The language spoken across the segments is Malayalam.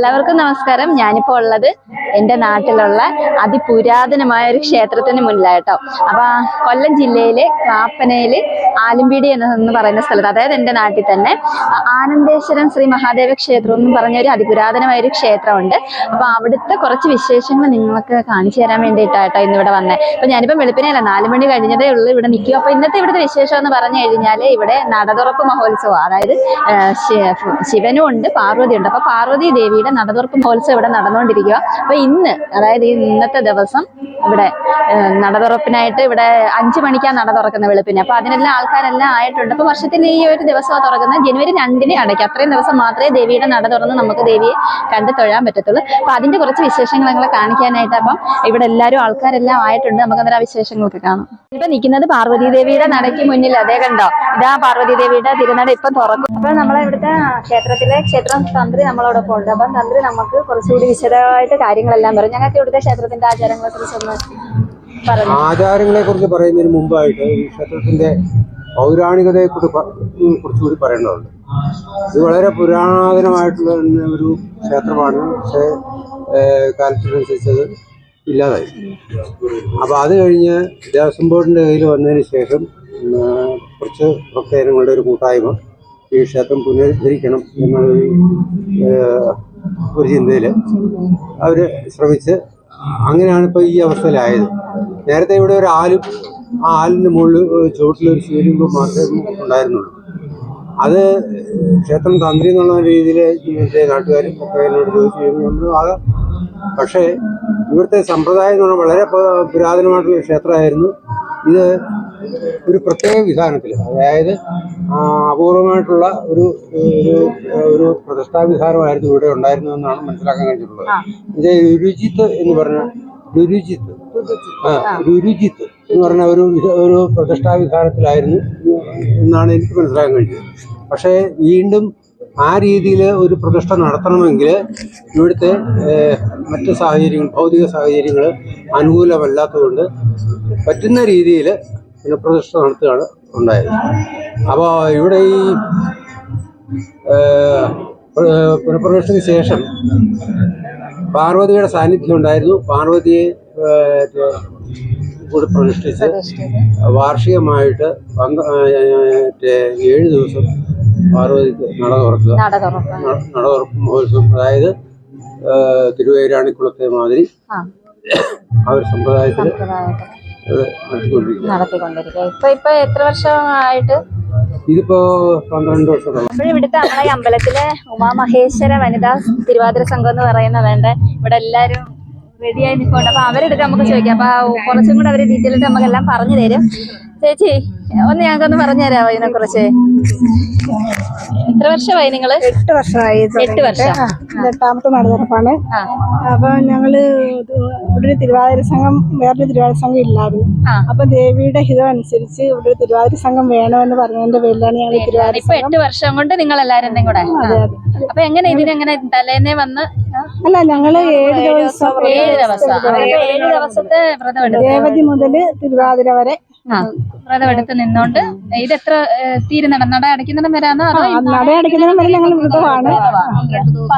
എല്ലാവർക്കും നമസ്കാരം. ഞാനിപ്പോൾ ഉള്ളത് എന്റെ നാട്ടിലുള്ള അതിപുരാതനമായ ഒരു ക്ഷേത്രത്തിന് മുന്നിലായിട്ടോ. അപ്പൊ ആ കൊല്ലം ജില്ലയിലെ കാപ്പനയിൽ ആലമ്പിടി എന്ന് പറയുന്ന സ്ഥലത്ത് അതായത് എന്റെ നാട്ടിൽ തന്നെ ആനന്ദേശ്വരം ശ്രീ മഹാദേവ ക്ഷേത്രം എന്ന് പറഞ്ഞ ഒരു അതിപുരാതനമായ ഒരു ക്ഷേത്രമുണ്ട്. അപ്പൊ അവിടുത്തെ കുറച്ച് വിശേഷങ്ങൾ നിങ്ങൾക്ക് കാണിച്ചു തരാൻ വേണ്ടിയിട്ടാട്ടോ ഇന്ന് ഇവിടെ വന്നത് അപ്പൊ ഞാനിപ്പം വെളുപ്പിനെയല്ല നാല് മണി കഴിഞ്ഞതേ ഉള്ളൂ ഇവിടെ നിൽക്കും. അപ്പൊ ഇന്നത്തെ ഇവിടുത്തെ വിശേഷം എന്ന് പറഞ്ഞു കഴിഞ്ഞാൽ ഇവിടെ നടതുറപ്പ് മഹോത്സവം അതായത് ശിവനും ഉണ്ട് പാർവതി ഉണ്ട്. അപ്പൊ പാർവതി ദേവിയുടെ നടതുറപ്പ് മഹോത്സവം ഇവിടെ നടന്നുകൊണ്ടിരിക്കുക അപ്പൊ ഇന്ന് അതായത് ഈ ഇന്നത്തെ ദിവസം ഇവിടെ നട നടതുറപ്പിനായിട്ട് ഇവിടെ അഞ്ചു മണിക്കാണ് നട തുറക്കുന്ന വെളുപ്പിന്. അപ്പൊ അതിനെല്ലാം ആൾക്കാരെല്ലാം ആയിട്ടുണ്ട്. അപ്പൊ വർഷത്തിൽ ഈ ഒരു ദിവസം തുറക്കുന്നത്. ജനുവരി രണ്ടിന് അടയ്ക്കും അത്രയും ദിവസം മാത്രമേ ദേവിയുടെ നട തുറന്ന് നമുക്ക് ദേവിയെ കണ്ടു തൊഴാൻ പറ്റത്തുള്ളൂ. അപ്പൊ അതിന്റെ കുറച്ച് വിശേഷങ്ങൾ ഞങ്ങളെ കാണിക്കാനായിട്ട് അപ്പം ഇവിടെ എല്ലാവരും ആൾക്കാരെല്ലാം ആയിട്ടുണ്ട്. നമുക്ക് അന്നേരം ആ വിശേഷങ്ങളൊക്കെ കാണാം. ഇപ്പൊ നിൽക്കുന്നത് പാർവതി ദേവിയുടെ നടയ്ക്ക് മുന്നിൽ. അതേ കണ്ടോ? ഇതാ പാർവതി ദേവിയുടെ തിരുനട ഇപ്പം തുറക്കും. അപ്പൊ നമ്മളെ ഇവിടുത്തെ ക്ഷേത്രത്തിലെ ക്ഷേത്രം തന്ത്രി നമ്മളോടൊപ്പം ഉണ്ട്. അപ്പം തന്ത്രി നമുക്ക് കുറച്ചുകൂടി വിശദമായിട്ട് കാര്യങ്ങളെല്ലാം പറയും. ഞങ്ങൾക്ക് ഇവിടുത്തെ ക്ഷേത്രത്തിന്റെ ആചാരങ്ങളെ കുറിച്ച് ഒന്ന് പറഞ്ഞു ആചാരങ്ങളെ കുറിച്ച് പറയുന്നതിന് മുമ്പായിട്ട് ഈ ക്ഷേത്രത്തിന്റെ പൗരാണികതയെ കുറിച്ച് കൂടി പറയേണ്ടതുണ്ട്. ഇത് വളരെ പുരാതനമായിട്ടുള്ള ഒരു ക്ഷേത്രമാണ്. പക്ഷേ കാലത്തിനനുസരിച്ചത് കാലത്തിനനുസരിച്ച് ഇല്ലാതായി. അപ്പോൾ അത് കഴിഞ്ഞ് ദേവസ്വം ബോർഡിന്റെ കയ്യിൽ വന്നതിന് ശേഷം കുറച്ച് ഭക്തജനങ്ങളുടെ ഒരു കൂട്ടായ്മ ഈ ക്ഷേത്രം പുനരുദ്ധരിക്കണം എന്നൊരു ഒരു ചിന്തയിൽ അവർ ശ്രമിച്ച് അങ്ങനെയാണ് ഇപ്പോൾ ഈ അവസ്ഥയിലായത്. നേരത്തെ ഇവിടെ ഒരു ആലും ആ ആലിന്റെ മുകളിൽ ചുവട്ടിലൊരു ശിവലിംഗം മാത്രമേ ഉണ്ടായിരുന്നുള്ളൂ. അത് ക്ഷേത്രം തന്ത്രി എന്നുള്ള രീതിയിൽ ഇവിടുത്തെ നാട്ടുകാരും ഒക്കെ എന്നോട് ചോദിച്ചു നമ്മൾ ആകെ പക്ഷേ ഇവിടുത്തെ സമ്പ്രദായം എന്ന് പറഞ്ഞാൽ വളരെ പുരാതനമായിട്ടുള്ള ക്ഷേത്രമായിരുന്നു. ഇത് ഒരു പ്രത്യേക വിധാനത്തിൽ അതായത് അപൂർവമായിട്ടുള്ള ഒരു ഒരു ഒരു പ്രതിഷ്ഠാ വിധാനമായിരുന്നു ഇവിടെ ഉണ്ടായിരുന്നതെന്നാണ് മനസ്സിലാക്കാൻ കഴിഞ്ഞിട്ടുള്ളത്. ഇത് രുചിത്ത് എന്ന് പറഞ്ഞ രുചിത്ത് രുചിത്ത് എന്ന് പറഞ്ഞ ഒരു ഒരു പ്രതിഷ്ഠാ വിധാനത്തിലായിരുന്നു എന്നാണ് എനിക്ക് മനസ്സിലാക്കാൻ കഴിഞ്ഞത്. പക്ഷേ വീണ്ടും ആ രീതിയിൽ ഒരു പ്രതിഷ്ഠ നടത്തണമെങ്കിൽ ഇവിടുത്തെ മറ്റ് സാഹചര്യങ്ങൾ ഭൗതിക സാഹചര്യങ്ങൾ അനുകൂലമല്ലാത്തതുകൊണ്ട് പറ്റുന്ന രീതിയിൽ പ്രതിഷ്ഠ നടത്തുകയാണ് ഉണ്ടായത് അപ്പോൾ ഇവിടെ ഈ പുനഃപ്രവേശത്തിന് ശേഷം പാർവതിയുടെ സാന്നിധ്യം ഉണ്ടായിരുന്നു പാർവതിയെ കൂടി പ്രതിഷ്ഠിച്ച് വാർഷികമായിട്ട് ഏഴ് ദിവസം പാർവതിക്ക് നട തുറക്കുക നട തുറക്കും മഹോത്സവം. അതായത് തിരുവേരാണിക്കുളത്തെ മാതിരി ആ. ഒരു സമ്പ്രദായത്തിൽ നടത്തിക്കൊണ്ടിരിക്കുക. ഇപ്പൊ ഇപ്പൊ എത്ര വർഷമായിട്ട്? ഇതിപ്പോ പന്ത്രണ്ട് വർഷം ഇവിടുത്തെ നമ്മളെ ഈ അമ്പലത്തിലെ ഉമാമഹേശ്വര വനിതാ തിരുവാതിര സംഘം എന്ന് പറയുന്നതുണ്ട് ഇവിടെ എല്ലാരും റെഡിയായി നിൽക്കുന്നുണ്ട് അപ്പൊ അവരെടുത്ത് നമുക്ക് ചോദിക്കാം. അപ്പൊ കുറച്ചും കൂടെ അവർ ഡീറ്റെയിൽ ആയിട്ട് നമുക്കെല്ലാം പറഞ്ഞു തരും. ചേച്ചി ഒന്ന് ഞങ്ങൾക്കൊന്ന് പറഞ്ഞു തരാമോ ഇതിനെ കുറിച്ച് എത്ര വർഷമായി നിങ്ങൾ? എട്ട് വർഷമായി എട്ട് വർഷം. എട്ടാമത്തെ നടന്നിറപ്പാണ് ആ. അപ്പൊ ഞങ്ങൾ ഇവിടെ തിരുവാതിര സംഘം വേറൊരു തിരുവാതിര സംഘം ഇല്ലായിരുന്നു. അപ്പൊ ദേവിയുടെ ഹിതം അനുസരിച്ച് ഇവിടെ ഒരു തിരുവാതിര സംഘം വേണമെന്ന് പറഞ്ഞതിന്റെ പേരിലാണ് ഞങ്ങൾ തിരുവാതിര ഇപ്പൊ എട്ട് വർഷം കൊണ്ട് നിങ്ങൾ എല്ലാരും കൂടെ. അപ്പൊ എങ്ങനെ ഇതിനെങ്ങനെ തലേന്നെ വന്ന് അല്ല ഞങ്ങൾ ഏഴ് ദിവസം ഏഴ് ദിവസം. ഏഴ് ദിവസത്തെ വ്രതം ദേവതി മുതൽ തിരുവാതിര വരെ വ്രതം എടുത്ത് നിന്നോണ്ട് ഇത് എത്ര തീരുന്നിടം നട അടയ്ക്കുന്നിടം വരാനോ അതോ നട നടയടയ്ക്കുന്നതിനും വരെ ഞങ്ങൾ വ്രതമാണ്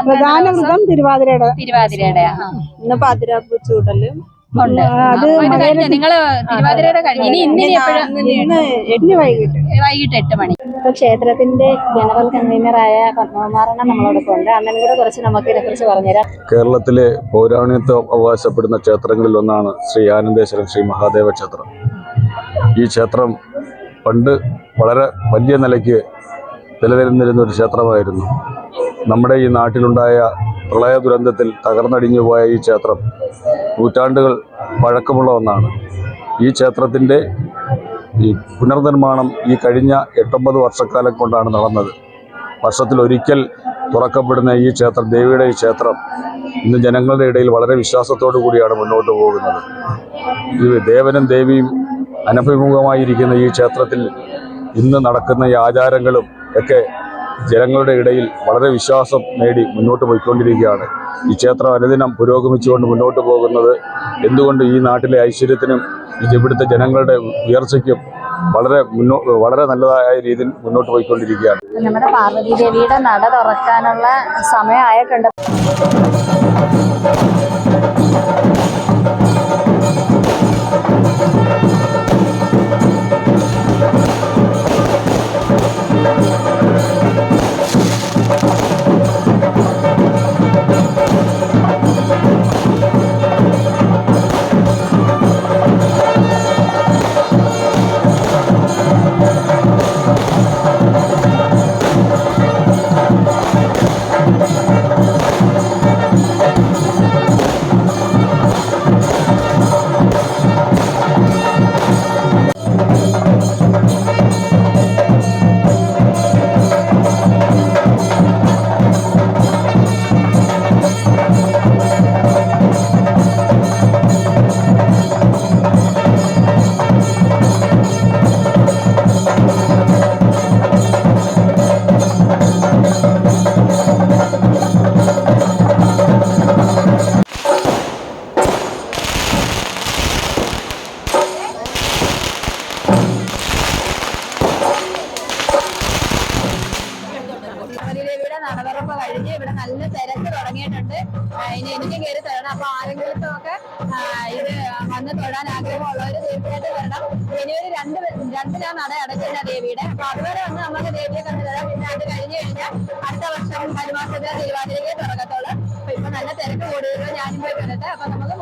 പ്രധാന വ്രതം തിരുവാതിരയുടെ തിരുവാതിരയുടെ. ഇന്ന് പാതിരാപ്പ് ചൂടലും. ഉണ്ട്. നിങ്ങൾ തിരുവാതിരയുടെ കഴിഞ്ഞു ഇനി ഇന്നിനി എപ്പോഴും? വൈകിട്ട്. വൈകിട്ട് എട്ട് മണി. ഇപ്പൊ ക്ഷേത്രത്തിന്റെ ജനറൽ കൺവീനറായ പത്മകുമാറിനെ നമ്മളോടൊപ്പം ഉണ്ട് അണ്ണൻ കൂടെ കുറച്ച് നമുക്ക് ഇതിനെ കുറിച്ച് പറഞ്ഞുതരാം. കേരളത്തിലെ പൗരാണിത്വം അവകാശപ്പെടുന്ന ക്ഷേത്രങ്ങളിൽ ഒന്നാണ് ശ്രീ ആനന്ദേശ്വരം ശ്രീ മഹാദേവ ക്ഷേത്രം. ഈ ക്ഷേത്രം പണ്ട് വളരെ വലിയ നിലയ്ക്ക് നിലനിരുന്നിരുന്ന ഒരു ക്ഷേത്രമായിരുന്നു. നമ്മുടെ ഈ നാട്ടിലുണ്ടായ പ്രളയ ദുരന്തത്തിൽ തകർന്നടിഞ്ഞു പോയ ഈ ക്ഷേത്രം നൂറ്റാണ്ടുകൾ പഴക്കമുള്ള ഒന്നാണ്. ഈ ക്ഷേത്രത്തിന്റെ ഈ പുനർനിർമ്മാണം ഈ കഴിഞ്ഞ എട്ടൊമ്പത് വർഷക്കാലം കൊണ്ടാണ് നടന്നത്. വർഷത്തിൽ ഒരിക്കൽ തുറക്കപ്പെടുന്ന ഈ ക്ഷേത്രം ദേവിയുടെ ഈ ക്ഷേത്രം ഇന്ന് ജനങ്ങളുടെ ഇടയിൽ വളരെ വിശ്വാസത്തോടു കൂടിയാണ് മുന്നോട്ട് പോകുന്നത്. ദേവനും ദേവിയും അനഭിമുഖമായിരിക്കുന്ന ഈ ക്ഷേത്രത്തിൽ ഇന്ന് നടക്കുന്ന ഈ ആചാരങ്ങളും ഒക്കെ ജനങ്ങളുടെ ഇടയിൽ വളരെ വിശ്വാസം നേടി മുന്നോട്ട് പോയിക്കൊണ്ടിരിക്കുകയാണ്. ഈ ക്ഷേത്രം അനുദിനം പുരോഗമിച്ചുകൊണ്ട് മുന്നോട്ട് പോകുന്നത് എന്തുകൊണ്ട് ഈ നാട്ടിലെ ഐശ്വര്യത്തിനും ഇവിടുത്തെ ജനങ്ങളുടെ ഉയർച്ചയ്ക്കും വളരെ മുന്നോ വളരെ നല്ലതായ രീതിയിൽ മുന്നോട്ട് പോയിക്കൊണ്ടിരിക്കുകയാണ്. നമ്മുടെ പാർവതി ദേവിയുടെ നട തുറക്കാനുള്ള സമയമായിട്ടുണ്ട്. നടവറപ്പ് കഴിഞ്ഞ് ഇവിടെ നല്ല തിരക്ക് തുടങ്ങിയിട്ടുണ്ട്. ഇനി എനിക്കും കയറി തരണം. അപ്പൊ ആരെങ്കിലും ഒക്കെ ഇത് വന്ന് തൊഴാൻ ആഗ്രഹമുള്ളവർ തീർച്ചയായിട്ടും വരണം. ഇനി ഒരു രണ്ട് രണ്ടിലാണ് നട അടയ്ക്കുന്ന ദേവിയുടെ. അപ്പൊ അതുവരെ വന്ന് നമുക്ക് ദേവിയെ കണ്ടു തരാം. പിന്നെ അത് കഴിഞ്ഞ് കഴിഞ്ഞാൽ അടുത്ത വർഷം മരുമാസത്തിലെ തിരുവാതിരയ്ക്ക് തുടങ്ങത്തുള്ളൂ. അപ്പൊ ഇപ്പൊ നല്ല തിരക്ക് കൂടുതലും ഞാനും പോയി കണ്ടിട്ട് അപ്പൊ നമുക്ക്